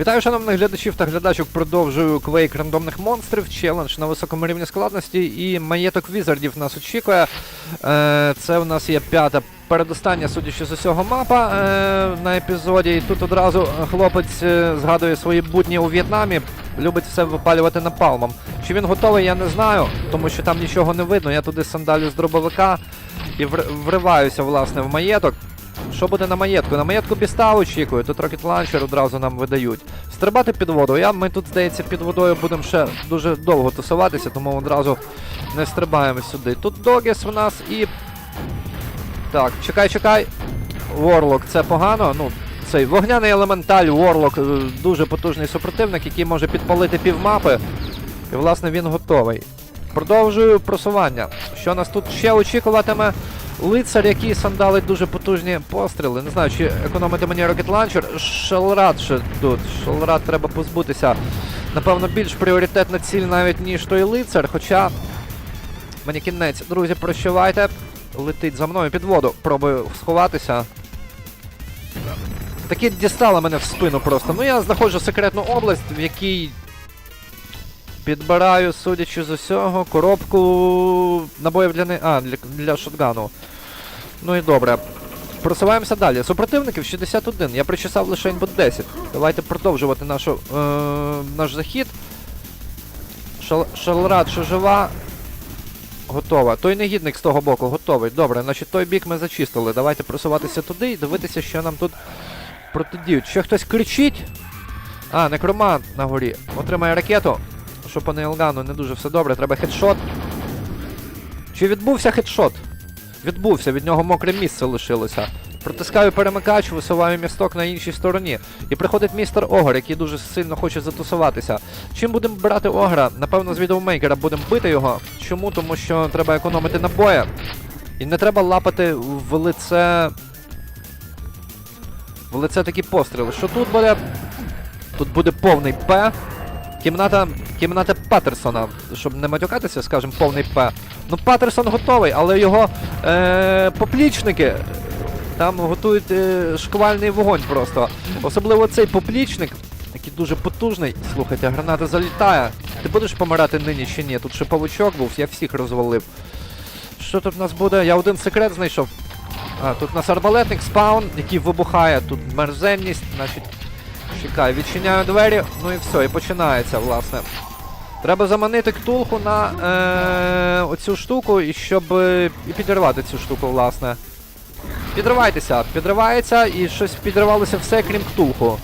Вітаю, шановних глядачів та глядачок. Продовжую квейк рандомних монстрів, челендж на високому рівні складності і маєток візардів нас очікує. Е, це у нас є п'ята передостання, судячи з усього мапа е, на епізоді. І тут одразу хлопець е, згадує свої будні у В'єтнамі, любить все випалювати напалмом. Чи він готовий, я не знаю, тому що там нічого не видно. Я туди сандалю з дробовика і вриваюся власне в маєток. Що буде на маєтку? На маєтку біста очікую, тут рокет ланчер одразу нам видають. Стрибати під воду. Я, ми тут, здається, під водою будемо ще дуже довго тусуватися, тому одразу не стрибаємо сюди. Тут Догіс в нас і. Так, чекай, чекай. Ворлок, це погано. Ну, цей вогняний елементаль, Ворлок, е, дуже потужний супротивник, який може підпалити півмапи. І, власне, він готовий. Продовжую просування. Що нас тут ще очікуватиме? Лицар, який сандалить дуже потужні постріли. Не знаю, чи економити мені рокет ланчер. Шелрад ще тут. Шелрад треба позбутися. Напевно, більш пріоритетна ціль навіть, ніж той лицар. Хоча мені кінець. Друзі, прощавайте. Летить за мною під воду. Пробую сховатися. Таки дістала мене в спину просто. Ну я знаходжу секретну область, в якій Підбираю, судячи з усього, коробку набоїв для не. А, для, для шотгану. Ну і добре. Просуваємося далі. Супротивників 61. Я причесав лише бот 10. Давайте продовжувати нашу, е, наш захід. Шал, Шалрад, що жива. Готова. Той негідник з того боку готовий. Добре, значить той бік ми зачистили. Давайте просуватися туди і дивитися, що нам тут протидіють. Ще хтось кричить. А, некромант на горі. Отримає ракету. Що по нейлгану не дуже все добре, треба хедшот. Чи відбувся хедшот? Відбувся, від нього мокре місце лишилося. Протискаю перемикач, висуваю місток на іншій стороні. І приходить містер Огр, який дуже сильно хоче затусуватися. Чим будемо брати Огра? Напевно, з відеомейкера будемо бити його. Чому? Тому що треба економити набої. І не треба лапати в лице. В лице такі постріли. Що тут буде? Тут буде повний П. Кімната, кімната Паттерсона, щоб не матюкатися, скажімо, повний П. Ну, Паттерсон готовий, але його е, поплічники там готують е, шквальний вогонь просто. Особливо цей поплічник, який дуже потужний. Слухайте, граната залітає. Ти будеш помирати нині чи ні? Тут ще павучок був, я всіх розвалив. Що тут у нас буде? Я один секрет знайшов. А, тут у нас арбалетник, спаун, який вибухає. Тут мерзенність, значить. Чекай, відчиняю двері, ну і все, і починається, власне. Треба заманити ктулху на е, оцю штуку, і щоб е, і підірвати цю штуку, власне. Підривайтеся, підривається і щось підривалося все, крім ктулху.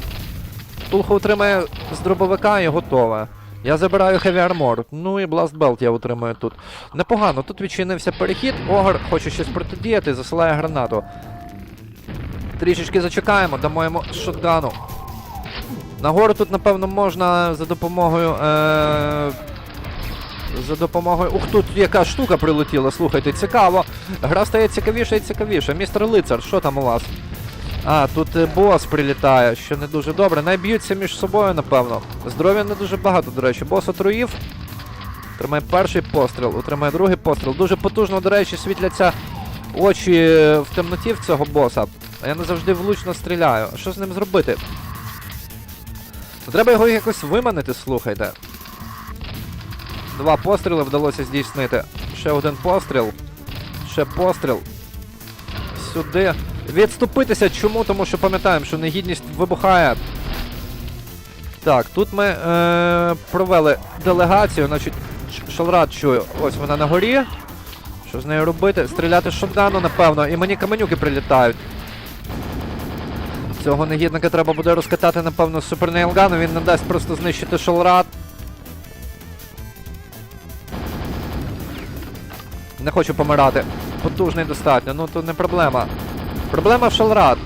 Ктулху отримає з дробовика і готове. Я забираю Heavy Armor. Ну і Blast Belt я отримаю тут. Непогано, тут відчинився перехід, Огр хоче щось протидіяти, засилає гранату. Трішечки зачекаємо, дамо йому шотгану. Нагору тут, напевно, можна за допомогою. Е- за допомогою. Ух, тут яка штука прилетіла, слухайте, цікаво. Гра стає цікавіше і цікавіше. Містер Лицар, що там у вас? А, тут е, бос прилітає, що не дуже добре. Найб'ються між собою, напевно. Здоров'я не дуже багато, до речі. Бос отруїв. Отримає перший постріл, отримає другий постріл. Дуже потужно, до речі, світляться очі в темноті в цього боса. А я не завжди влучно стріляю. Що з ним зробити? Ну, Треба його якось виманити, слухайте. Два постріли вдалося здійснити. Ще один постріл. Ще постріл. Сюди. Відступитися. Чому? Тому що пам'ятаємо, що негідність вибухає. Так, тут ми е- провели делегацію, значить, Шалрад чую. Ось вона на горі. Що з нею робити? Стріляти з напевно, і мені каменюки прилітають. Цього негідника треба буде розкатати, напевно, з Супер Нейлгану, він не дасть просто знищити шолрад. Не хочу помирати. Потужний достатньо, ну то не проблема. Проблема в шолрад.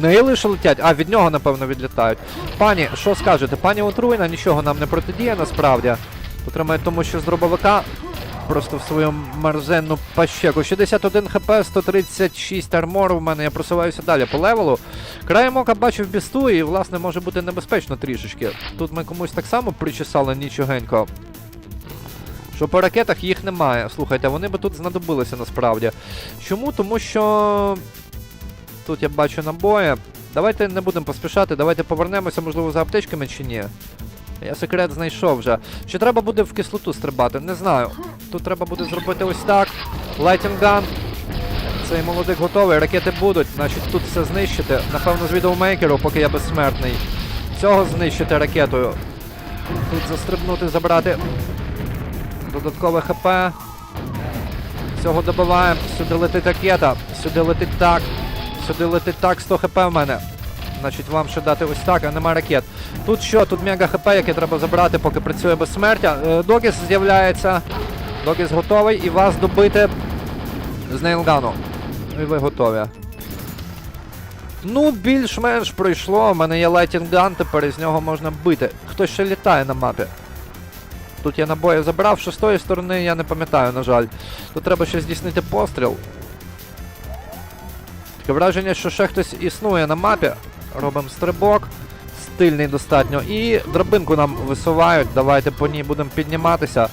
Нейли що летять, а від нього, напевно, відлітають. Пані, що скажете? Пані отруйна нічого нам не протидіє насправді. Отримає тому, що з дробовика просто в свою мерзенну пащеку. 61 хп, 136 армору в мене, я просуваюся далі по левелу. Краєм ока бачив бісту і, власне, може бути небезпечно трішечки. Тут ми комусь так само причесали нічогенько. Що по ракетах їх немає. Слухайте, вони би тут знадобилися насправді. Чому? Тому що тут я бачу набої. Давайте не будемо поспішати, давайте повернемося, можливо, за аптечками чи ні. Я секрет знайшов вже. Чи треба буде в кислоту стрибати? Не знаю. Тут треба буде зробити ось так. Лайтінган. Цей молодик готовий, ракети будуть, значить тут все знищити. Напевно, з відеомейкеру, поки я безсмертний. Цього знищити ракетою. Тут застрибнути, забрати додаткове ХП. Цього добиваємо. Сюди летить ракета. Сюди летить так. Сюди летить так, 100 хп в мене. Значить, вам ще дати ось так, а нема ракет. Тут що? Тут мега хп, яке треба забрати, поки працює безсмертя. Е, Догіс з'являється. Догіс готовий і вас добити з нейлгану. І ви готові. Ну, більш-менш пройшло. У мене є лайтінган, тепер із нього можна бити. Хтось ще літає на мапі. Тут я набої забрав, що з тої сторони я не пам'ятаю, на жаль. Тут треба ще здійснити постріл. Таке враження, що ще хтось існує на мапі. Робимо стрибок. Стильний достатньо. І драбинку нам висувають. Давайте по ній будемо підніматися.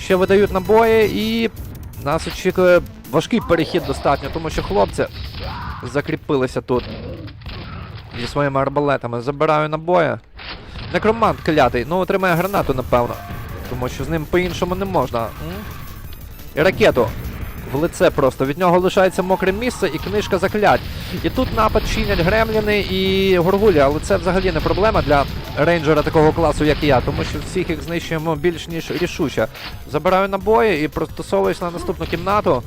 Ще видають набої і нас очікує важкий перехід достатньо, тому що хлопці закріпилися тут зі своїми арбалетами. Забираю набої. Некромант клятий, ну отримає гранату, напевно. Тому що з ним по-іншому не можна. І ракету. В лице просто. Від нього лишається мокре місце і книжка заклять. І тут напад чинять гремліни і горгулі, але це взагалі не проблема для рейнджера такого класу, як я, тому що всіх їх знищуємо більш ніж рішуче. Забираю набої і пристосовуюсь на наступну кімнату.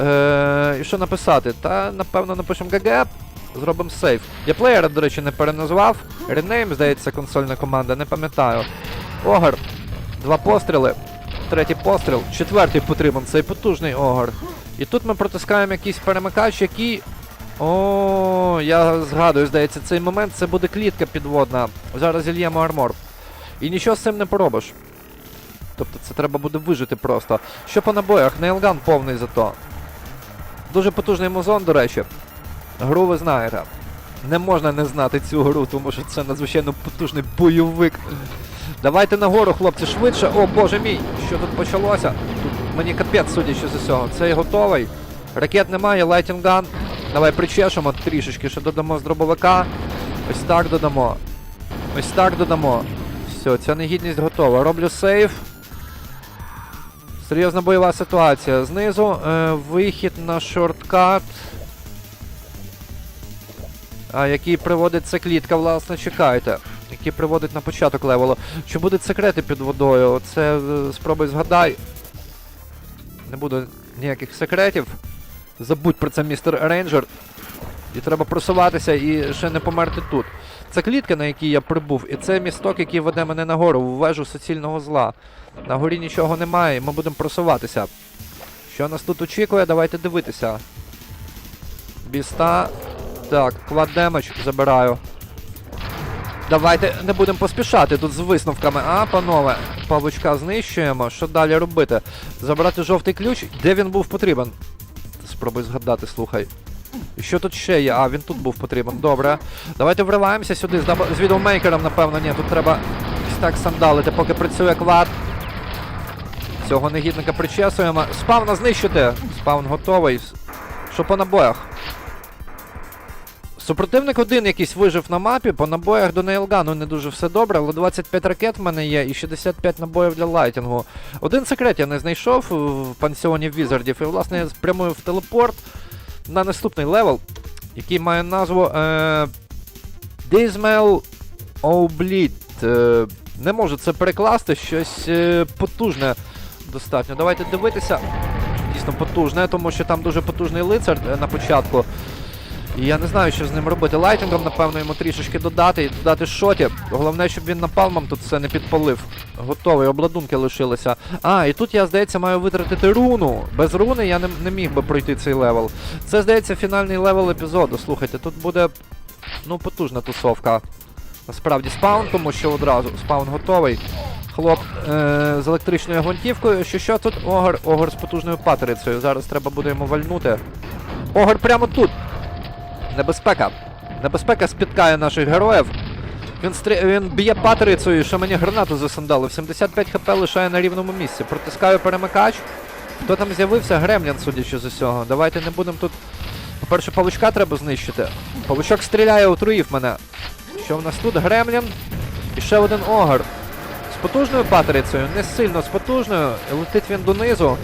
Е, і що написати? Та напевно напишемо ГГ. Зробимо сейф. Я плеєра, до речі, не переназвав. Rename, здається, консольна команда, не пам'ятаю. Огар. Два постріли. Третій постріл. Четвертий потрібен. Цей потужний огар. І тут ми протискаємо якийсь перемикач, який. О, я згадую, здається, цей момент це буде клітка підводна. Зараз зільємо армор. І нічого з цим не поробиш. Тобто це треба буде вижити просто. Що по набоях? Нейлган повний зато. Дуже потужний музон, до речі. Гру ви знаєте. Не можна не знати цю гру, тому що це надзвичайно потужний бойовик. Давайте нагору, хлопці, швидше. О, боже мій, що тут почалося? Тут мені капець, судячи з усього. Цей готовий. Ракет немає, лайтінган. Давай причешемо трішечки, ще додамо з дробовика. Ось так додамо. Ось так додамо. Все, ця негідність готова. Роблю сейф. Серйозна бойова ситуація. Знизу е, вихід на шорткат. А, який приводить це клітка, власне, чекайте. Який приводить на початок левелу. Чи будуть секрети під водою? Оце е, спробуй згадай. Не буде ніяких секретів. Забудь про це, містер Рейнджер. І треба просуватися і ще не померти тут. Це клітка, на якій я прибув, і це місток, який веде мене нагору, в вежу суцільного зла. На горі нічого немає, і ми будемо просуватися. Що нас тут очікує, давайте дивитися. Біста. Так, клад демедж забираю. Давайте не будемо поспішати тут з висновками, а, панове? Павучка знищуємо. Що далі робити? Забрати жовтий ключ. Де він був потрібен? Спробуй згадати, слухай. І що тут ще є? А, він тут був потрібен. Добре. Давайте вриваємося сюди з, даб- з відеомейкером, напевно. Ні, тут треба ось так сандалити, поки працює квад. Цього негідника причесуємо. Спавна знищити! Спавн готовий. Що по набоях? Супротивник один якийсь вижив на мапі, по набоях до нейлгану не дуже все добре, але 25 ракет в мене є і 65 набоїв для лайтінгу. Один секрет я не знайшов в пансіоні візардів, і власне я спрямую в телепорт на наступний левел, який має назву е, Dismal Oblit. Е, не можу це перекласти, щось е, потужне достатньо. Давайте дивитися. Дійсно потужне, тому що там дуже потужний лицар е, на початку. І я не знаю, що з ним робити. Лайтингом, напевно, йому трішечки додати і додати шоті. Головне, щоб він напалмом тут все не підпалив. Готовий, обладунки лишилися. А, і тут я, здається, маю витратити руну. Без руни я не, не міг би пройти цей левел. Це, здається, фінальний левел епізоду. Слухайте, тут буде ну, потужна тусовка. Насправді спаун, тому що одразу спаун готовий. Хлоп е- з електричною гвинтівкою. Що що тут? Огар, огар з потужною патерицею. Зараз треба буде йому вальнути. Огар прямо тут. Небезпека. Небезпека спіткає наших героїв. Він, стрі... він б'є патерицею, що мені гранату засандалив. 75 хп лишає на рівному місці. Протискаю перемикач. Хто там з'явився? Гремлін, судячи з усього. Давайте не будемо тут По-перше, павучка треба знищити. Павучок стріляє, отруїв мене. Що в нас тут? Гремлін. І ще один огар. З потужною патрицею, не сильно з потужною. Летить він донизу.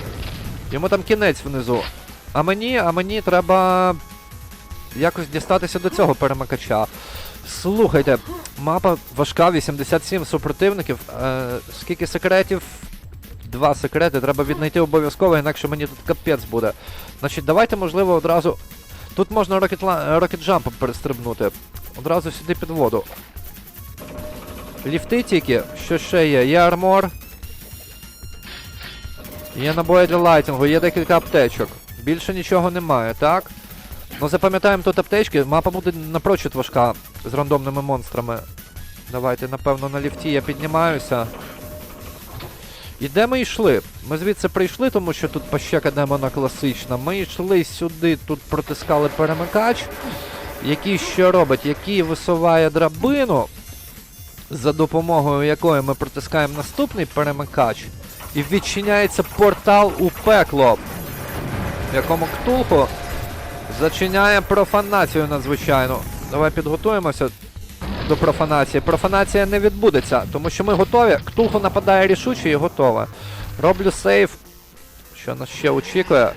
Йому там кінець внизу. А мені, а мені треба якось дістатися до цього перемикача. Слухайте, мапа важка, 87 супротивників. Е, скільки секретів? Два секрети, треба віднайти обов'язково, інакше мені тут капець буде. Значить, давайте, можливо, одразу. Тут можна Jump перестрибнути. Одразу сюди під воду. Ліфти тільки, що ще є? Є армор. Є набої для лайтингу, є декілька аптечок. Більше нічого немає, так? Ну запам'ятаємо тут аптечки, мапа буде напрочуд важка з рандомними монстрами. Давайте, напевно, на ліфті я піднімаюся. І де ми йшли? Ми звідси прийшли, тому що тут пащека демона класична. Ми йшли сюди, тут протискали перемикач, який що робить, який висуває драбину, за допомогою якої ми протискаємо наступний перемикач, і відчиняється портал у пекло, в якому ктулху зачиняє профанацію надзвичайно. Давай підготуємося до профанації. Профанація не відбудеться, тому що ми готові. Ктулху нападає рішуче і готове. Роблю сейф. Що нас ще очікує?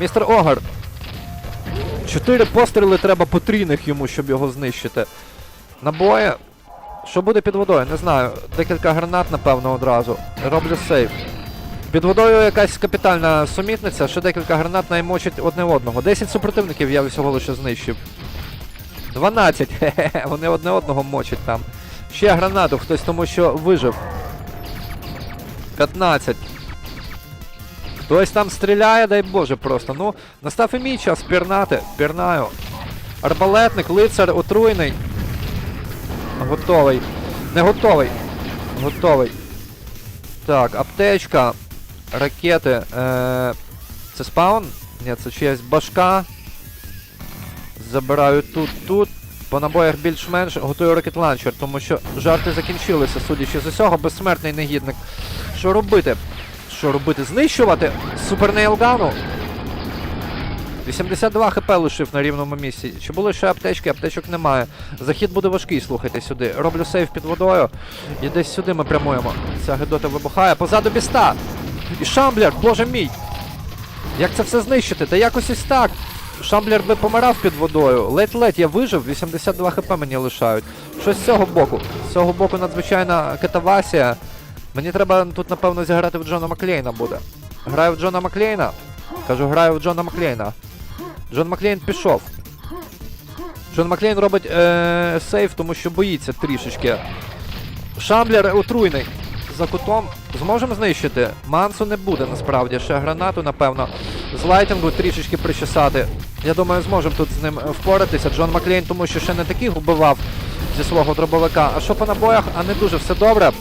Містер Огар. Чотири постріли треба потрійних йому, щоб його знищити. Набої. Що буде під водою? Не знаю. Декілька гранат, напевно, одразу. Роблю сейф. Під водою якась капітальна сумітниця, ще декілька гранат наймочать одне одного. 10 супротивників я всього лише знищив. 12. Хе-хе, вони одне одного мочать там. Ще гранату, хтось тому що вижив. 15. Хтось там стріляє, дай Боже просто. Ну, настав і мій час пірнати. Пірнаю. Арбалетник, лицар, отруйний. Готовий. Не готовий. Готовий. Так, аптечка. Ракети. Е- це спаун? Ні, це чиясь башка. Забираю тут, тут. По набоях більш-менш готую ракет ланчер, тому що жарти закінчилися, судячи з усього, безсмертний негідник. Що робити? Що робити? Знищувати? Супер нейлгану? 82 хп лишив на рівному місці. Чи були ще аптечки? Аптечок немає. Захід буде важкий, слухайте сюди. Роблю сейф під водою. І десь сюди ми прямуємо. Ця гидота вибухає. Позаду біста! І шамблер, боже мій! Як це все знищити? Та якось ось так. Шамблер би помирав під водою. Ледь-ледь я вижив, 82 хп мені лишають. Щось з цього боку. З цього боку надзвичайна катавасія. Мені треба тут, напевно, зіграти в Джона Маклейна буде. Граю в Джона Маклейна. Кажу, граю в Джона Маклейна. Джон Маклейн пішов. Джон Маклейн робить е- сейф, тому що боїться трішечки. Шамблер отруйний. За кутом зможемо знищити. Мансу не буде насправді. Ще гранату, напевно. З лайтингу трішечки причесати. Я думаю, зможемо тут з ним впоратися. Джон Маклейн, тому що ще не таких вбивав зі свого дробовика. А що по набоях? А не дуже все добре.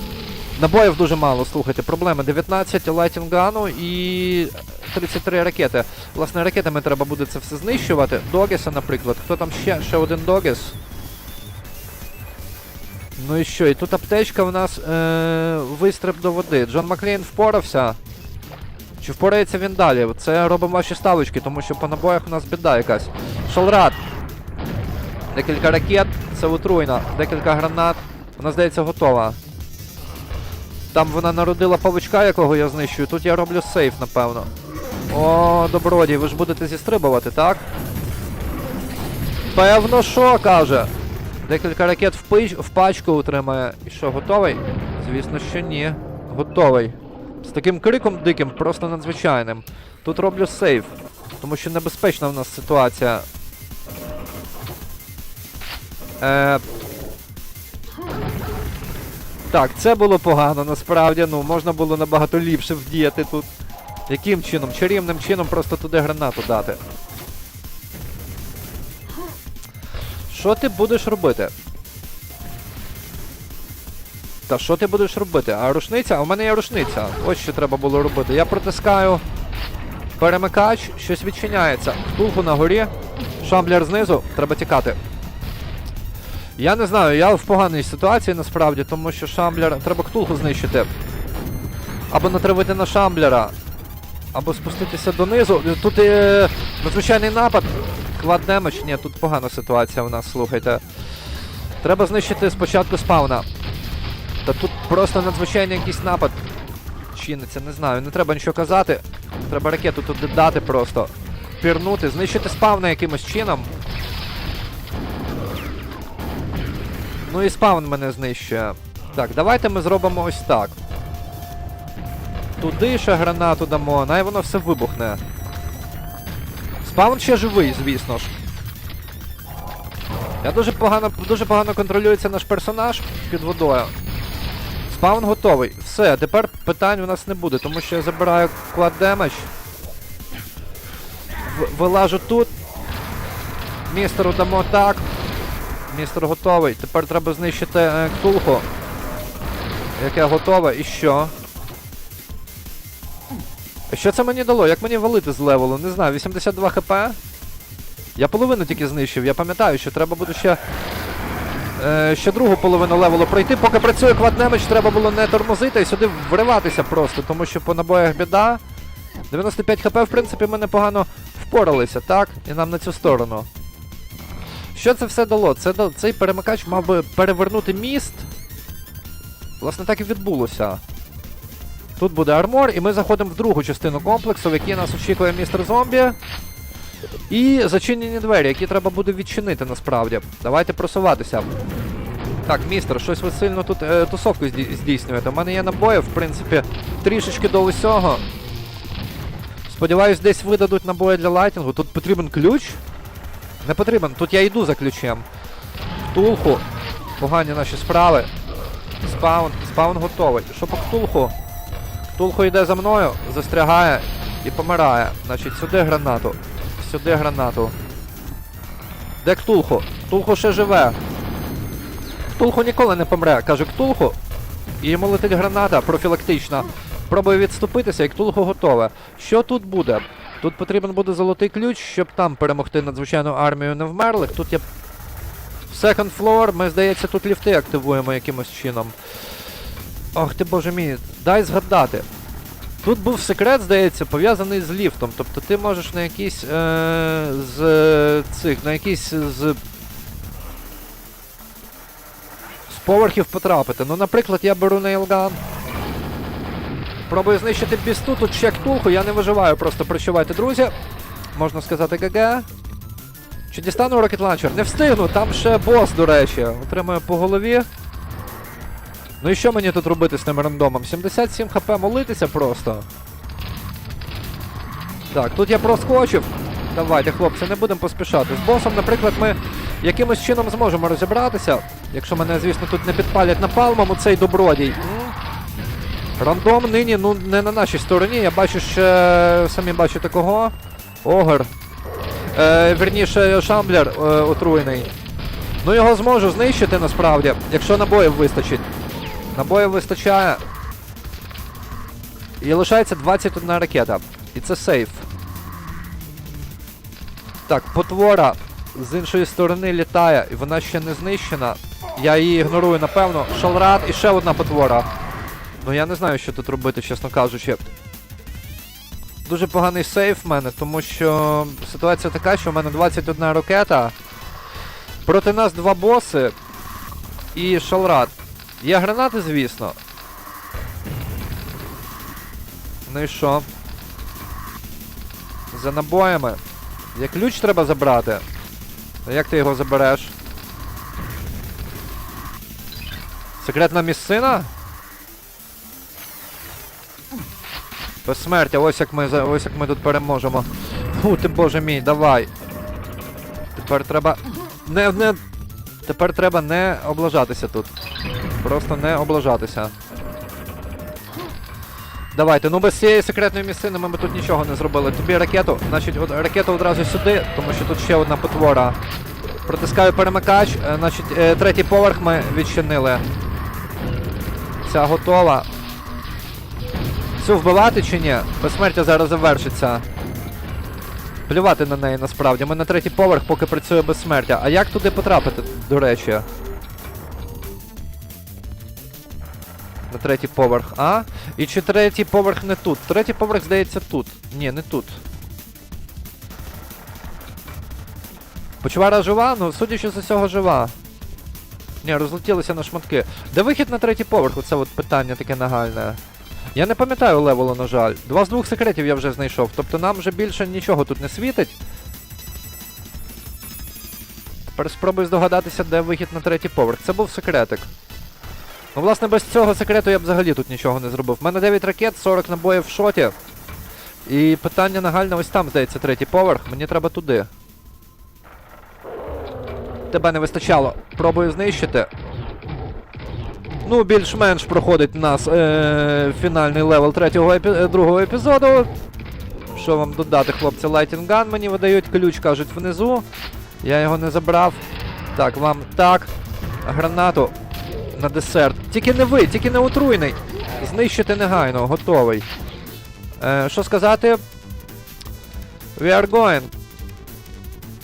Набоїв дуже мало, слухайте, проблеми. 19 лайтінгану і 33 ракети. Власне, ракетами треба буде це все знищувати. Догіса, наприклад. Хто там ще? Ще один Догіс. Ну і що? І тут аптечка в нас е- вистриб до води. Джон Маклейн впорався. Чи впорається він далі? Це робимо ваші ставочки, тому що по набоях у нас біда якась. Шалрат. Декілька ракет, це отруйна. Декілька гранат. Вона, здається, готова. Там вона народила павучка, якого я знищую. Тут я роблю сейф, напевно. О, добродій, ви ж будете зістрибувати, так? Певно, що, каже. Декілька ракет в, пич, в пачку утримає. І що, готовий? Звісно, що ні. Готовий. З таким криком диким, просто надзвичайним. Тут роблю сейф, тому що небезпечна в нас ситуація. Е... Так, це було погано, насправді, ну, можна було набагато ліпше вдіяти тут. Яким чином? Чарівним чином просто туди гранату дати. Що ти будеш робити? Та що ти будеш робити? А рушниця? У мене є рушниця. Ось що треба було робити. Я протискаю перемикач, щось відчиняється. Ктулху на горі, шамблер знизу, треба тікати. Я не знаю, я в поганій ситуації насправді, тому що шамблер. Треба ктулху знищити. Або натравити на шамблера. Або спуститися донизу. Тут е, надзвичайний напад. Квад демедж, ні, тут погана ситуація у нас, слухайте. Треба знищити спочатку спауна. Та тут просто надзвичайний якийсь напад чиниться, не знаю, не треба нічого казати. Треба ракету туди дати просто. Пірнути, знищити спавна якимось чином. Ну і спаун мене знищує. Так, давайте ми зробимо ось так. Туди ще гранату дамо, най воно все вибухне. Спаун ще живий, звісно ж. Я дуже погано, дуже погано контролюється наш персонаж під водою. Спаун готовий. Все, тепер питань у нас не буде, тому що я забираю клад демедж. Вилажу тут. Містеру дамо так. Містер готовий. Тепер треба знищити е, ктулху. Яке готове. І що? Що це мені дало? Як мені валити з левелу? Не знаю, 82 хп. Я половину тільки знищив. Я пам'ятаю, що треба буде ще. Е, ще другу половину левелу пройти. Поки працює кваднемич, треба було не тормозити і сюди вриватися просто, тому що по набоях біда. 95 хп, в принципі, ми непогано впоралися, так? І нам на цю сторону. Що це все дало? Це, цей перемикач мав би перевернути міст. Власне, так і відбулося. Тут буде армор, і ми заходимо в другу частину комплексу, в якій нас очікує містер зомбі. І зачинені двері, які треба буде відчинити насправді. Давайте просуватися. Так, містер, щось ви сильно тут е, тусовку здійснюєте. У мене є набої, в принципі, трішечки до усього. Сподіваюсь, десь видадуть набої для лайтінгу. Тут потрібен ключ. Не потрібен, тут я йду за ключем. Ктулху. Погані наші справи. Спаун. Спаун готовий. Що по ктулху? Ктулху йде за мною, застрягає і помирає. Значить, сюди гранату. Сюди гранату. Де Ктулху? Ктулху ще живе. Ктулху ніколи не помре. Каже Ктулху. І йому летить граната профілактична. Пробує відступитися, і Ктулху готове. Що тут буде? Тут потрібен буде золотий ключ, щоб там перемогти надзвичайну армію невмерлих. Тут є second floor, ми, здається, тут ліфти активуємо якимось чином. Ох ти боже мій, дай згадати. Тут був секрет, здається, пов'язаний з ліфтом. Тобто ти можеш на якийсь е, з е, цих, на якийсь з. З поверхів потрапити. Ну, наприклад, я беру нейлган. Пробую знищити бісту, тут чек тулху, я не виживаю, просто прощавайте, друзі. Можна сказати ГГ. Чи дістану Rocket Launcher? Не встигну, там ще бос, до речі. Отримаю по голові. Ну і що мені тут робити з тим рандомом? 77 хп молитися просто. Так, тут я проскочив. Давайте, хлопці, не будемо поспішати. З босом, наприклад, ми якимось чином зможемо розібратися. Якщо мене, звісно, тут не підпалять напалмом у цей добродій. Рандом нині, ну, не на нашій стороні. Я бачу ще. самі бачите кого. Огр. Е, верніше, шамблер е, отруєний. Ну його зможу знищити насправді, якщо набоїв вистачить. Набоїв вистачає. І лишається 21 ракета. І це сейф. Так, потвора з іншої сторони літає, і вона ще не знищена. Я її ігнорую, напевно. Шалрат і ще одна потвора. Ну я не знаю, що тут робити, чесно кажучи. Дуже поганий сейф в мене, тому що ситуація така, що в мене 21 ракета. Проти нас два боси і шалрат. Є гранати, звісно. Ну і що? За набоями. Є ключ треба забрати. А як ти його забереш? Секретна місцина? Безсмертя, ось як ми ось як ми тут переможемо. Фу, ти боже мій, давай. Тепер треба. Не, не. Тепер треба не облажатися тут. Просто не облажатися. Давайте, ну без цієї секретної місцини ми б тут нічого не зробили. Тобі ракету, значить, от, ракету одразу сюди, тому що тут ще одна потвора. Протискаю перемикач, е, значить, е, третій поверх ми відчинили. Ця готова. Цю вбивати чи ні? Безсмертя зараз завершиться. Плювати на неї насправді. Ми на третій поверх, поки працює безсмертя. А як туди потрапити, до речі? На третій поверх, а? І чи третій поверх не тут? Третій поверх, здається, тут. Ні, не тут. Почвара жива? Ну, судячи з усього, жива. Ні, розлетілися на шматки. Де вихід на третій поверх? Оце от питання таке нагальне. Я не пам'ятаю левелу, на жаль. Два з двох секретів я вже знайшов. Тобто нам вже більше нічого тут не світить. Тепер спробую здогадатися, де вихід на третій поверх. Це був секретик. Ну, власне, без цього секрету я б взагалі тут нічого не зробив. У мене 9 ракет, 40 набоїв в шоті. І питання нагальне ось там, здається, третій поверх. Мені треба туди. Тебе не вистачало. Пробую знищити. Ну, більш-менш проходить у нас е- фінальний левел третього епі- е, другого епізоду. Що вам додати, хлопці? Gun мені видають, ключ кажуть внизу. Я його не забрав. Так, вам так. Гранату на десерт. Тільки не ви, тільки не отруйний. Знищити негайно, готовий. Е, що сказати? We are going.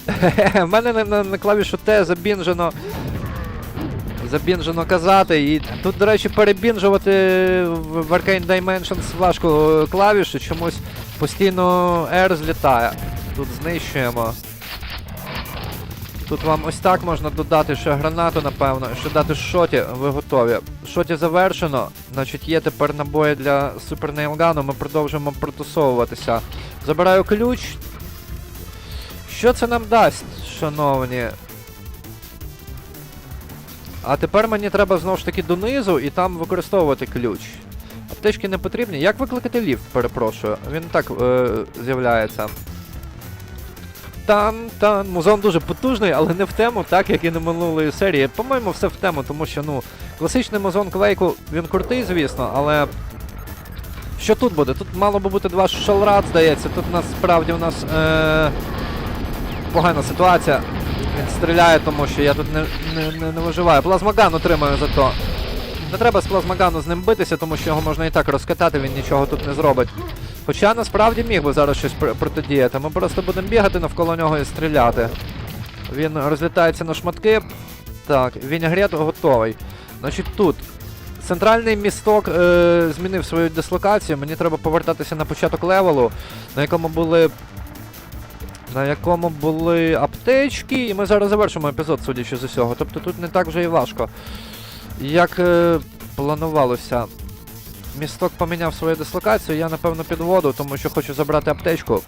Хе-хе, мене на, на, на клавішу Т забінжено. Забінжено казати. І тут, до речі, перебінжувати в Arcane Dimensions важко е, клавіші, чомусь постійно R злітає. Тут знищуємо. Тут вам ось так можна додати ще гранату, напевно, ще дати шоті, ви готові. Шоті завершено. Значить, є тепер набої для Nail Gun, ми продовжуємо протусовуватися. Забираю ключ. Що це нам дасть, шановні? А тепер мені треба знову ж таки донизу і там використовувати ключ. Аптечки не потрібні. Як викликати ліфт, перепрошую? Він так е, з'являється. Тан-тан. Музон дуже потужний, але не в тему, так як і на минулої серії. По-моєму, все в тему, тому що, ну, класичний музон Квейку, він крутий, звісно, але. Що тут буде? Тут мало би бути два шалрат, здається. Тут насправді у нас е- погана ситуація. Він стріляє, тому що я тут не, не, не, не виживаю. Плазмоган отримаю зато. Не треба з плазмогану з ним битися, тому що його можна і так розкатати, він нічого тут не зробить. Хоча насправді міг би зараз щось протидіяти. Ми просто будемо бігати навколо нього і стріляти. Він розлітається на шматки. Так, Вінігрет готовий. Значить тут. Центральний місток е, змінив свою дислокацію. Мені треба повертатися на початок левелу, на якому були. На якому були аптечки, і ми зараз завершимо епізод, судячи з усього. Тобто тут не так вже і важко. Як е, планувалося. Місток поміняв свою дислокацію, я напевно підводу, тому що хочу забрати аптечку.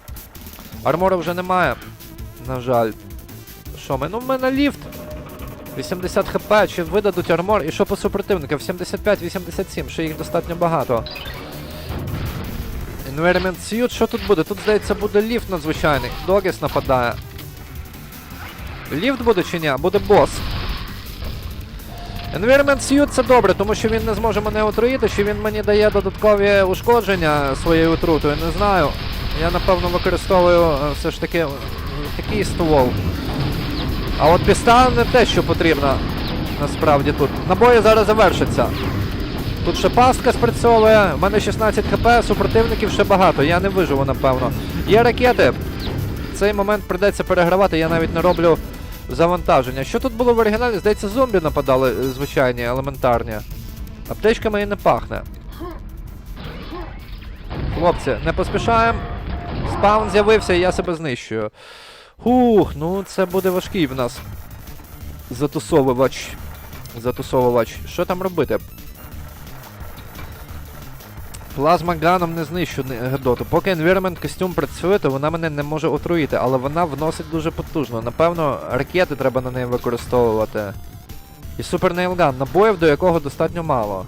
Армора вже немає. На жаль. Що ми? Ну в мене ліфт. 80 хп, чи видадуть армор, і що по супротивникам? 75-87, ще їх достатньо багато. Environment Suit, що тут буде? Тут, здається, буде ліфт надзвичайний. Догіс нападає. Ліфт буде чи ні? Буде бос. Environment Suit це добре, тому що він не зможе мене отруїти, чи він мені дає додаткові ушкодження своєю отрутою, не знаю. Я напевно використовую е, все ж таки такий ствол. А от піста не те, що потрібно насправді тут. Набої зараз завершаться. Тут ще пастка спрацьовує, в мене 16 хп, супротивників ще багато, я не виживу, напевно. Є ракети. Цей момент придеться перегравати, я навіть не роблю завантаження. Що тут було в оригіналі? Здається, зомбі нападали е, звичайні, елементарні. Аптечками і не пахне. Хлопці, не поспішаємо. Спаун з'явився і я себе знищую. Хух, ну це буде важкий в нас. Затусовувач. Затусовувач. Що там робити? Плазма ганом не знищу Гедоту. Поки Environment костюм працює, то вона мене не може отруїти, але вона вносить дуже потужно. Напевно, ракети треба на неї використовувати. І Nail Gun, набоїв, до якого достатньо мало.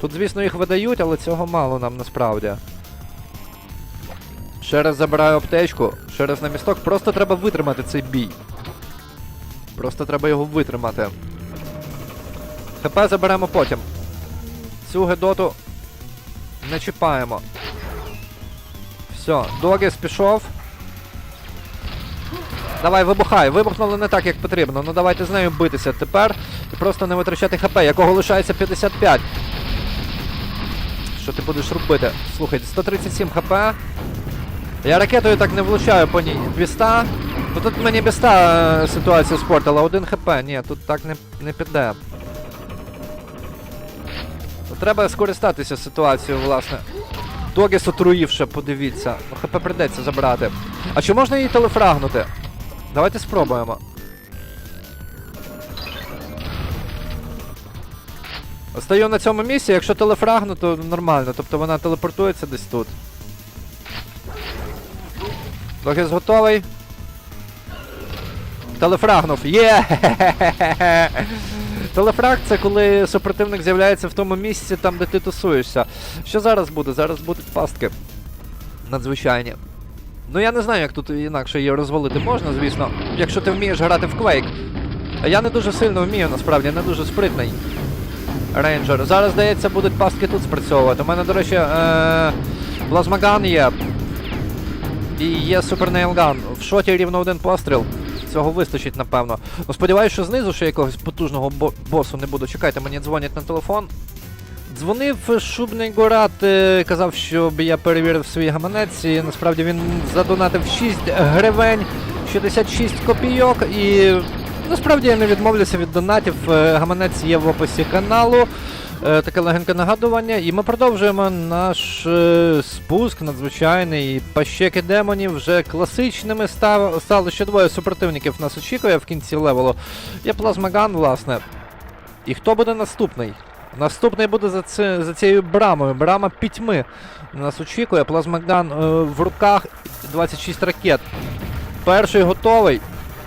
Тут, звісно, їх видають, але цього мало нам насправді. Ще раз забираю аптечку, ще раз на місток. Просто треба витримати цей бій. Просто треба його витримати. ХП заберемо потім. Цю гедоту не. Все, Догіс пішов. Давай, вибухай. Вибухнули не так, як потрібно. Ну давайте з нею битися тепер. І просто не витрачати хп, якого лишається 55. Що ти будеш робити? Слухайте, 137 хп. Я ракетою так не влучаю по ній. Біста. Ну тут мені біста е, ситуацію спортила. Один хп. Ні, тут так не, не піде. То треба скористатися ситуацією, власне. Догіс отруївши, подивіться. Ну, ХП придеться забрати. А чи можна її телефрагнути? Давайте спробуємо. Стою на цьому місці, якщо телефрагну, то нормально. Тобто вона телепортується десь тут. Догіс готовий. Телефрагнув. Є! Телефраг це коли супротивник з'являється в тому місці, там, де ти тусуєшся. Що зараз буде? Зараз будуть пастки. Надзвичайні. Ну я не знаю, як тут інакше її розвалити можна, звісно, якщо ти вмієш грати в Quake. Я не дуже сильно вмію, насправді, не дуже спритний. Рейнджер. Зараз, здається, будуть пастки тут спрацьовувати. У мене, до речі, е- плазмаган є. І є Gun. В шоті рівно один постріл. Цього вистачить, напевно. Ну, сподіваюся, що знизу ще якогось потужного босу не буду. Чекайте, мені дзвонять на телефон. Дзвонив Шубний Горат, е, казав, щоб я перевірив свій гаманець. І насправді він задонатив 6 гривень 66 копійок. І насправді я не відмовлюся від донатів. Е, Гаманець є в описі каналу. Е, Таке легеньке нагадування. І ми продовжуємо наш е, спуск надзвичайний. Пащеки демонів вже класичними став, стали ще двоє супротивників нас очікує в кінці левелу. Є плазмаган, власне. І хто буде наступний? Наступний буде за, це, за цією брамою. Брама пітьми. Нас очікує. Плазмаган е, в руках 26 ракет. Перший готовий,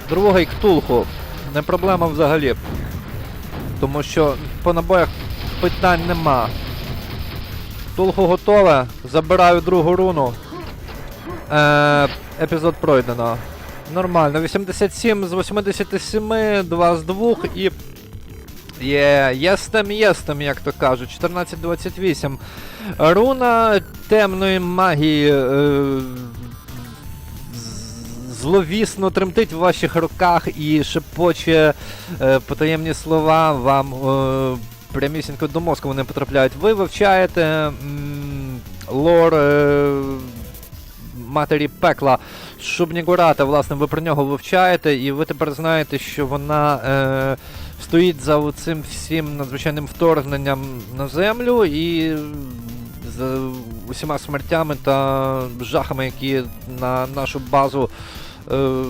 другий ктулху. Не проблема взагалі. Тому що по набоях питань нема. Ктулху готове. Забираю другу руну. Е, епізод пройдено. Нормально. 87 з 87, 2 з 2 і Є, єстем, єстем, як то кажуть. 14-28. Руна темної магії е, зловісно тремтить в ваших руках і шепоче е, потаємні слова вам е, прямісінько до мозку вони потрапляють. Ви вивчаєте лор е, матері пекла Шубнігурата, власне, ви про нього вивчаєте, і ви тепер знаєте, що вона. Е, стоїть за цим всім надзвичайним вторгненням на землю і з усіма смертями та жахами, які на нашу базу е,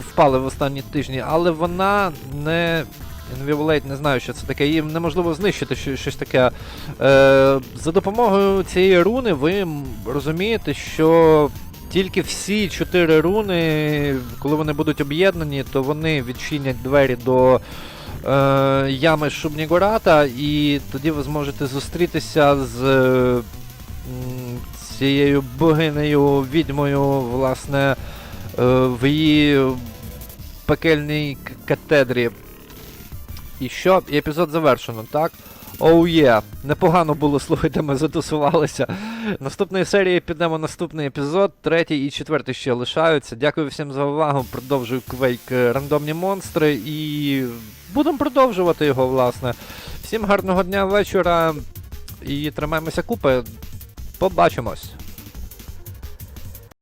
впали в останні тижні. Але вона не. Inviolate, не знаю, що це таке. Її неможливо знищити щось таке. Е, за допомогою цієї руни ви розумієте, що тільки всі чотири руни, коли вони будуть об'єднані, то вони відчинять двері до е, ями Шубнігората, і тоді ви зможете зустрітися з е, цією богинею, відьмою, власне, е, в її пекельній катедрі. І що? І епізод завершено, так? Оу є, непогано було, слухайте, ми затусувалися. Наступної серії підемо наступний епізод, третій і четвертий ще лишаються. Дякую всім за увагу. Продовжую квейк е, рандомні монстри і будемо продовжувати його, власне. Всім гарного дня, вечора і тримаємося купи. Побачимось.